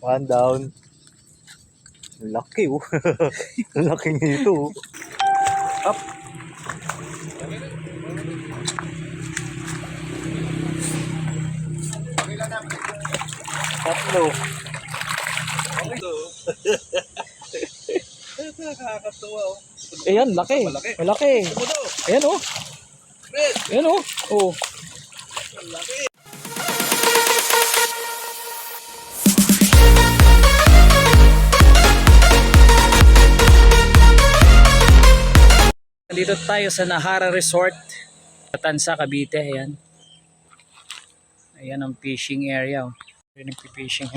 One down. Laki oh. Laki nito oh. Up. Tatlo. Nakakatawa oh. Ayan, laki. Malaki. Ayan oh. Ayan oh. Oh. Malaki! Dito tayo sa Nahara Resort, Tansa, Cavite. Ayan. Ayan ang fishing area. Ayan nagpi-fishing.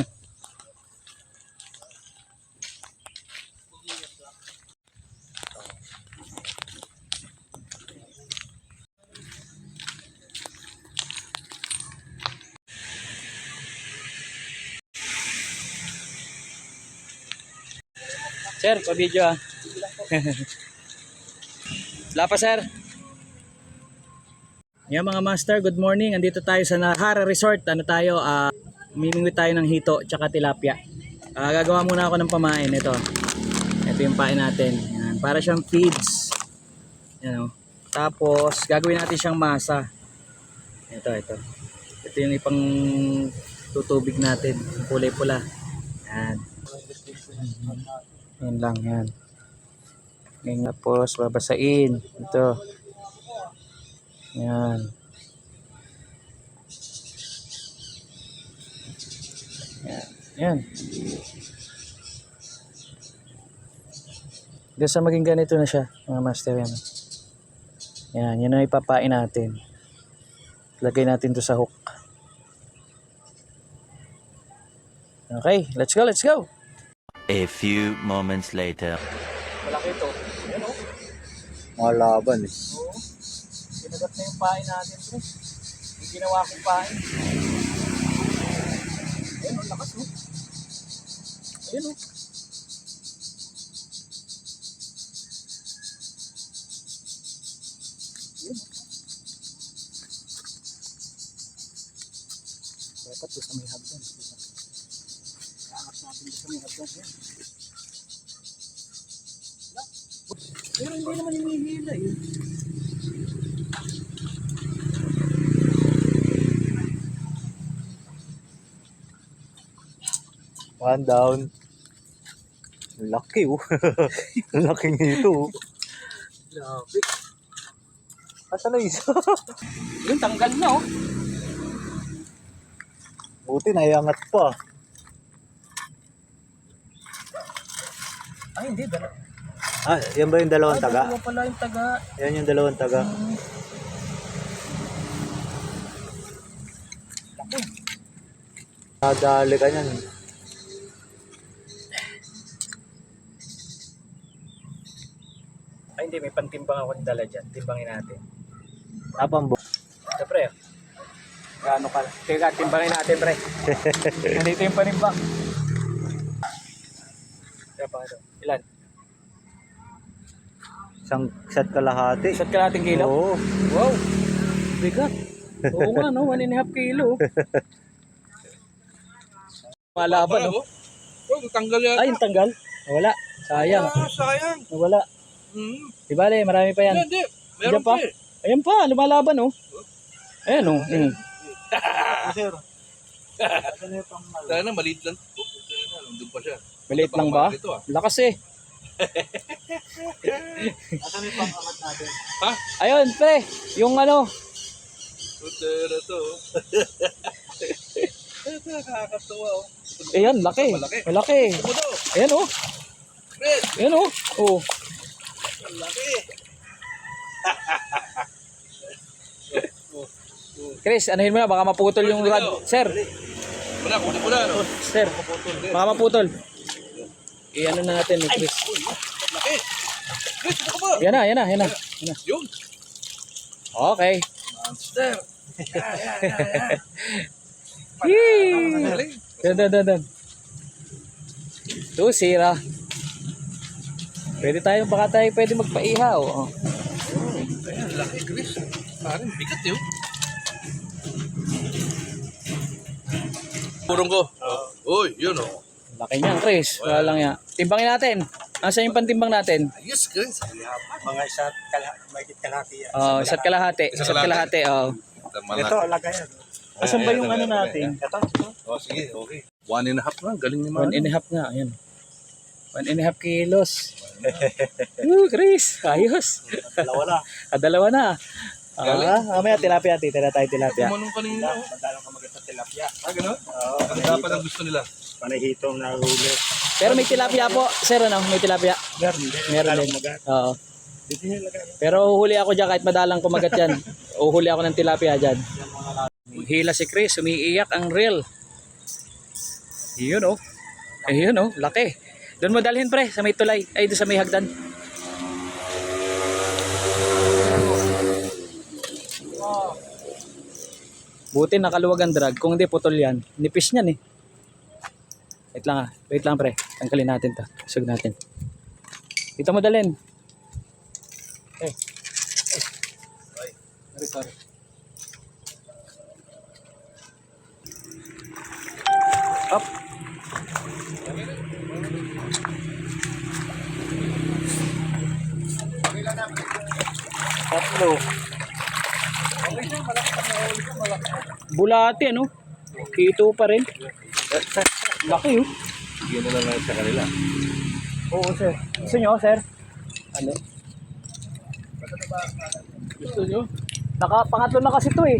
Sir, pa-video ah. Wala pa sir. Yan mga master, good morning. Andito tayo sa Nahara Resort. Ano tayo? Uh, mimingwit tayo ng hito tsaka tilapia. Ah, gagawa muna ako ng pamain. Ito. Ito yung pain natin. Yan. Para siyang feeds. Yan o. Tapos, gagawin natin siyang masa. Ito, ito. Ito yung ipang tutubig natin. Kulay pula. Yan. Yan lang, yan. Ngayon tapos babasain. Ito. Yan. Yan. Yan. Hanggang sa maging ganito na siya, mga master yan. Yan, yan ang ipapain natin. Lagay natin to sa hook. Okay, let's go, let's go! A few moments later. Malaki to. Ayan o. Malaban eh. Oo. Ginagat na yung pain natin, bro. Yung ginawa kong pain. Ayun, ang lakas, no? Ayun, no? Ayun, no? Dapat to sa may hagdan. Angat natin doon sa may hagdan. Ayan. Wala. Pero hindi naman hinihila eh. One down. Laki oh. Laki nito oh. Grabe. Asan na isa? Yun, tanggal na oh. Buti naiangat pa. Ay, hindi. Dala. Ah, yan ba yung dalawang Ah, taga? dalawa pala yung taga. Yan yung dalawang taga. Nadali ka niyan. Ay, hindi. May pantimbang ako dala dyan. Timbangin natin. Tapang bu- Ito, pre. Gaano ka? Teka, timbangin natin, pre. Nandito yung panimbang. Kaya pa ito. Ilan? Isang set kalahati. Isa't ka natin kilo? Oo. Wow. Bigat. Oo nga, no? One and a half kilo. Malaban, no? Oh, tanggal yan. Ay, yung tanggal. Nawala. Sayang. Ah, sayang. Nawala. Hmm. Di bale, marami pa yan. Hindi, hindi. Meron Diyan pa? eh. Ayan pa, lumalaban, oh. Ayan, oh. Mm. Sir. Sana maliit lang. Oh, Nandun pa siya. Maliit lang ba? Ito ah. Lakas eh. Asan yung pang-amat natin? Ha? Ayun, pre. Yung ano. Puta na to. Ito, nakakatawa oh. Ayan, laki. Malaki. Malaki. Ayan, oh. Chris! Ayan, oh. Oh. Malaki! Chris, anuhin mo na. Baka maputol yung rod. Sir. Wala, kunin mo na. No? Sir. Baka maputol. I-ano na natin ni Chris. Laki! Chris, ano ka ba? Yan na, yan na, yan na. Yan na. Yun! Okay. Monster! Yee! Galing! Dan, dan, dan, dan. Ito, sira. Pwede tayo, baka tayo pwede magpaihaw. Oh. Ayan, laki Chris. Parang bigat yun. Purong ko. Uy, yun oh. Laki niyan, Chris. Wala lang yan. Timbangin natin. Nasaan yung pantimbang natin? Ayos, Chris. Mga isa't kalahati. May kalahati yan. Oh, isa't kalahati. Isa't kalahati, oh. Tama Ito, lagay yan. Asan ba yung ano natin? Ito, ito. Oh, sige, okay. One and a half na. Galing ni One Mano. and a half nga, ayan. One and a half kilos. Woo, Chris. Ayos. Dalawa na. Ah, dalawa na. Ah, mamaya tilapia, titira tayo tilapia. Tumanong kanina. oh. Madalang ka maganda tilapia. Ah, gano'n? Oo, Ang dapat ang gusto nila. Panahitong na huli. Pero may tilapia po, sir, ano? May tilapia. Meron din. Meron din. Oo. Pero uhuli ako dyan kahit madalang kumagat yan. uhuli ako ng tilapia dyan. Hila si Chris, umiiyak ang reel. Yun oh. Ayun oh, laki. Doon mo dalhin pre, sa may tulay. Ay, doon sa may hagdan. Buti nakaluwag ang drag. Kung hindi, putol yan. Nipis niyan eh. Wait lang ah. Wait lang pre. Tanggalin natin to. Sug natin. Dito mo dalhin. Eh. Sorry, sorry. Up. Tatlo. Bulate ano? Kito pa rin. Laki oh. Bigyan na lang sa kanila. Oo sir. Gusto nyo sir? Ano? Gusto nyo? Naka, pangatlo na kasi to eh.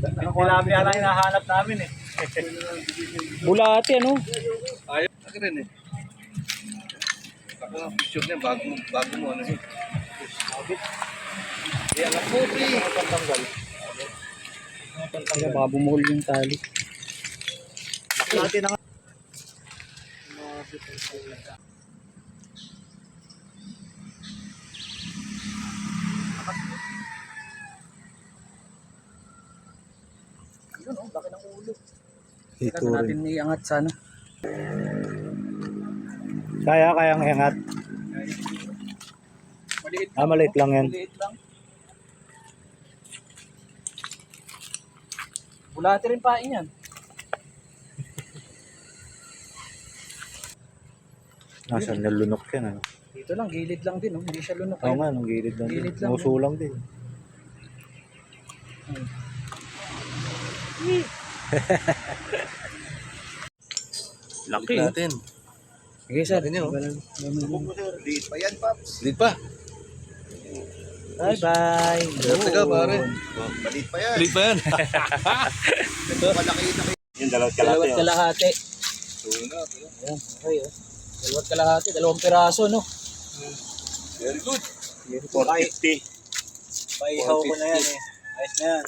Tilapia lang hinahanap namin eh. Bulate ano? Ayaw. Laki rin eh. Ako nga picture niya bago, bago mo ano eh. Yan ang puti. Kaya baka bumuhol yung tali. Natin ang Yun oh, laki ng ulo. Ito natin iangat sana. Kaya, kayang iangat. Maliit Ah, maliit lang yan. Maliit lang. Bulate rin pain yan. Nasa nalunok yan ano. Dito lang, gilid lang din. Oh. Hindi siya lunok. Oo nga, nung gilid lang. Gilid din. lang, Muso lang din. Laki. natin. Sige sir. Laki niya, oh. Liit pa yan, Paps. Lead pa. Bye bye. Swerte ka pare. Maliit pa yan. Lead pa yan. Yung dalawat Dalawat kalate. kalahati. Tulo na. tulo. Ayan, okay oh. Dalawat kalahati, dalawang piraso no. Very good. 450. Paihaw ko na yan eh. Ayos na yan.